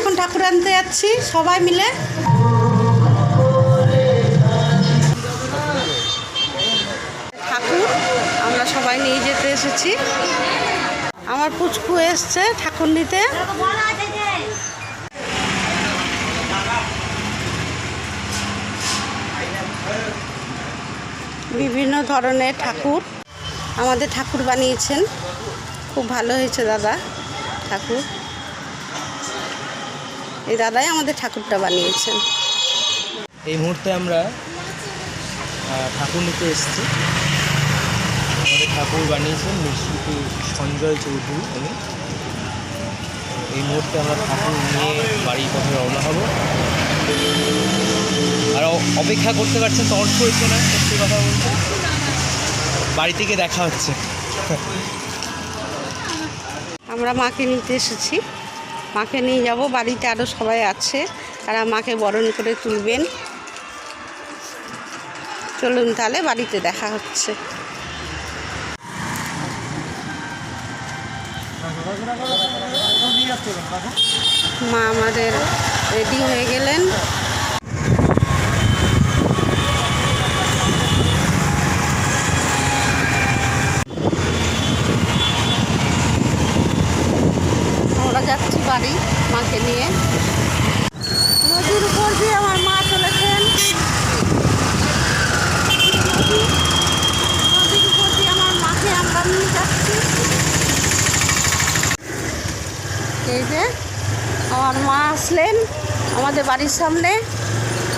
এখন ঠাকুর আনতে যাচ্ছি, সবাই মিলে। ঠাকুর, আমরা সবাই নিয়ে যেতে এসেছি। আমার পুচকু এসছে ঠাকুর নিতে। বিভিন্ন ধরনের ঠাকুর আমাদের ঠাকুর বানিয়েছেন। খুব ভালো হয়েছে দাদা ঠাকুর। এই দাদাই আমাদের ঠাকুরটা বানিয়েছেন। এই মুহূর্তে আমরা ঠাকুর নিতে এসেছি। আমাদের ঠাকুর বানিয়েছেন মিষ্টি সঞ্জয় চৌধুরী উনি। এই মুহূর্তে আমরা ঠাকুর নিয়ে বাড়ির পথে রওনা হব। আর অপেক্ষা করতে পারছেন তর্ক হয়েছে না সত্যি কথা বলতে। বাড়ি থেকে দেখা হচ্ছে। আমরা মাকে নিতে এসেছি। মাকে নিয়ে যাব, বাড়িতে আরও সবাই আছে, তারা মাকে বরণ করে তুলবেন। চলুন তাহলে, বাড়িতে দেখা হচ্ছে। মা আমাদের রেডি হয়ে গেলেন আমরা যাচ্ছি বাড়ি মাকে নিয়ে নদীর উপর দিয়ে আমার মা চলেছেন নদী- নদীর উপর দিয়ে আমার মাকে আমরা নিয়ে যাচ্ছি এই যে আমার মা আসলেন আমাদের বাড়ির সামনে।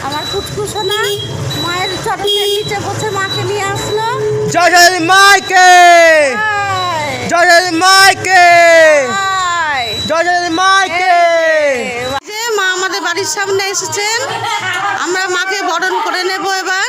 আমার কুচকুসোনা মায়ের চরণের নিচে বসে মাকে নিয়ে আসলো। জয় জয় মাইকে! জয় মাইকে! জয় জয় মাইকে! যে মা আমাদের বাড়ির সামনে এসেছেন। আমরা মাকে বরণ করে নেব এবার।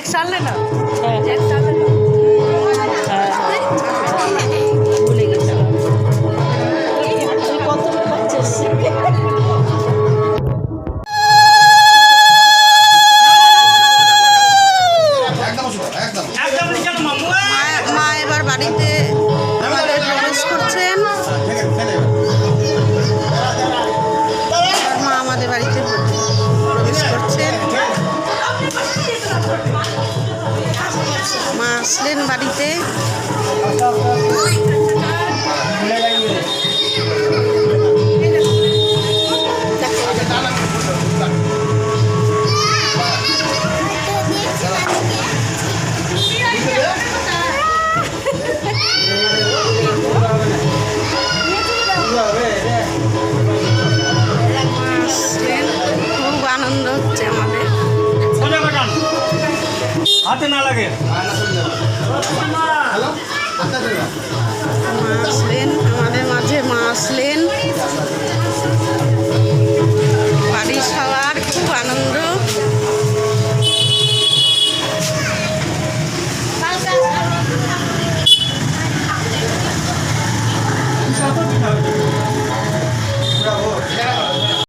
এক साल না এক সাল হাতে না লাগে।